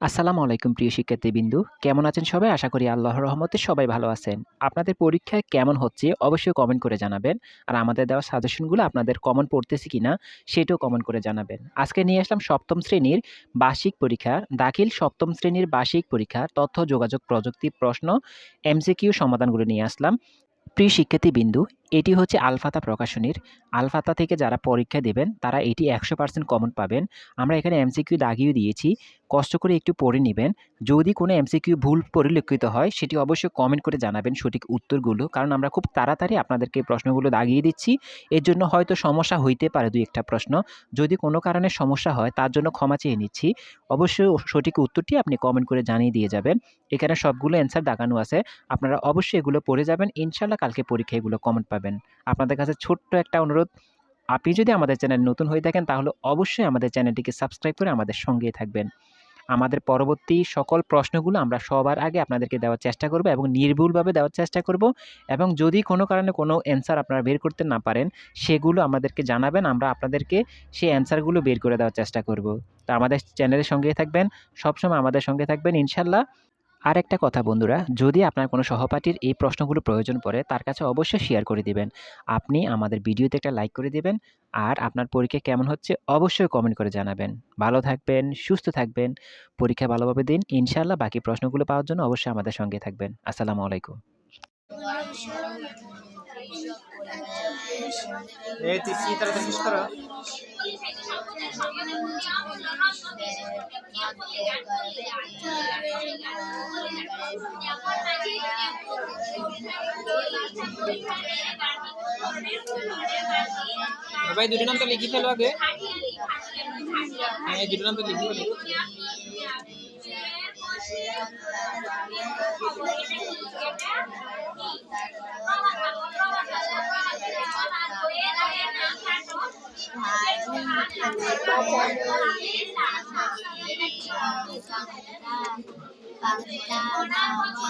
আসসালামু আলাইকুম, প্রিয় শিক্ষার্থীবৃন্দু। কেমন আছেন সবাই? আশা করি আল্লাহর রহমতে সবাই ভালো আছেন। আপনাদের পরীক্ষায় কেমন হচ্ছে অবশ্যই কমেন্ট করে জানাবেন। আর আমাদের দেওয়া সাজেশনগুলো আপনাদের কমন পড়তেছে কিনা সেটাও কমেন্ট করে জানাবেন। আজকে নিয়ে আসলাম সপ্তম শ্রেণির বার্ষিক পরীক্ষা। দাখিল সপ্তম শ্রেণির বার্ষিক পরীক্ষা, তথ্য, যোগাযোগ, প্রযুক্তি, প্রশ্ন, এমসিকিউ সমাধানগুলো নিয়ে আসলাম। প্রিয় শিক্ষার্থীবৃন্দু এটি হচ্ছে আলফাতা প্রকাশনীর। আলফাতা থেকে যারা পরীক্ষা দেবেন, তারা এটি একশো পার্সেন্ট কমন পাবেন। আমরা এখানে এমসিকিউ দাগিয়ে দিয়েছি। কষ্ট করে একটু পড়ে নেবেন। যদি কোনো এমসিকিউ ভুল পরিলক্ষিত হয়, সেটি অবশ্যই কমেন্ট করে জানাবেন সঠিক উত্তরগুলো। কারণ আমরা খুব তাড়াতাড়ি আপনাদেরকে প্রশ্নগুলো দাগিয়ে দিচ্ছি। এর জন্য হয়তো সমস্যা হইতে পারে দুই একটা প্রশ্ন। যদি কোনো কারণে সমস্যা হয়, তার জন্য ক্ষমা চেয়ে নিচ্ছি। অবশ্যই সঠিক উত্তরটি আপনি কমেন্ট করে জানিয়ে দিয়ে যাবেন। এখানে সবগুলো অ্যান্সার দাগানো আছে। আপনারা অবশ্যই এগুলো পড়ে যাবেন। ইনশাল্লাহ কালকে পরীক্ষা এগুলো কমেন্ট পাবেন। আপনাদের কাছে ছোট্ট একটা অনুরোধ, আপনি যদি আমাদের চ্যানেল নতুন হয়ে থাকেন, তাহলে অবশ্যই আমাদের চ্যানেলটিকে সাবস্ক্রাইব করে আমাদের সঙ্গেই থাকবেন। আমাদের পরবর্তী সকল প্রশ্নগুলো আমরা সবার আগে আপনাদেরকে দেওয়ার চেষ্টা করব এবং নির্ভুলভাবে দেওয়ার চেষ্টা করব এবং যদি কোনো কারণে কোনো অ্যান্সার আপনারা বের করতে না পারেন, সেগুলো আমাদেরকে জানাবেন, আমরা আপনাদেরকে সেই অ্যান্সারগুলো বের করে দেওয়ার চেষ্টা করব। তো আমাদের চ্যানেলের সঙ্গেই থাকবেন, সবসময় আমাদের সঙ্গে থাকবেন, ইনশাল্লাহ। আর একটা কথা বন্ধুরা, যদি আপনার কোনো সহপাঠীর এই প্রশ্নগুলো প্রয়োজন পড়ে, তার কাছে অবশ্যই শেয়ার করে দিবেন। আপনি আমাদের ভিডিওতে একটা লাইক করে দিবেন, আর আপনার পরীক্ষা কেমন হচ্ছে অবশ্যই কমেন্ট করে জানাবেন। ভালো থাকবেন, সুস্থ থাকবেন, পরীক্ষা ভালোভাবে দিন, ইনশাআল্লাহ বাকি প্রশ্নগুলো পাওয়ার জন্য অবশ্যই আমাদের সঙ্গে থাকবেন। আসসালামু আলাইকুম। ভাই দুটো নাম তো লিখি ফেলো আগে হ্যাঁ দুটো নাম তো লিখি ফেলো বাংলা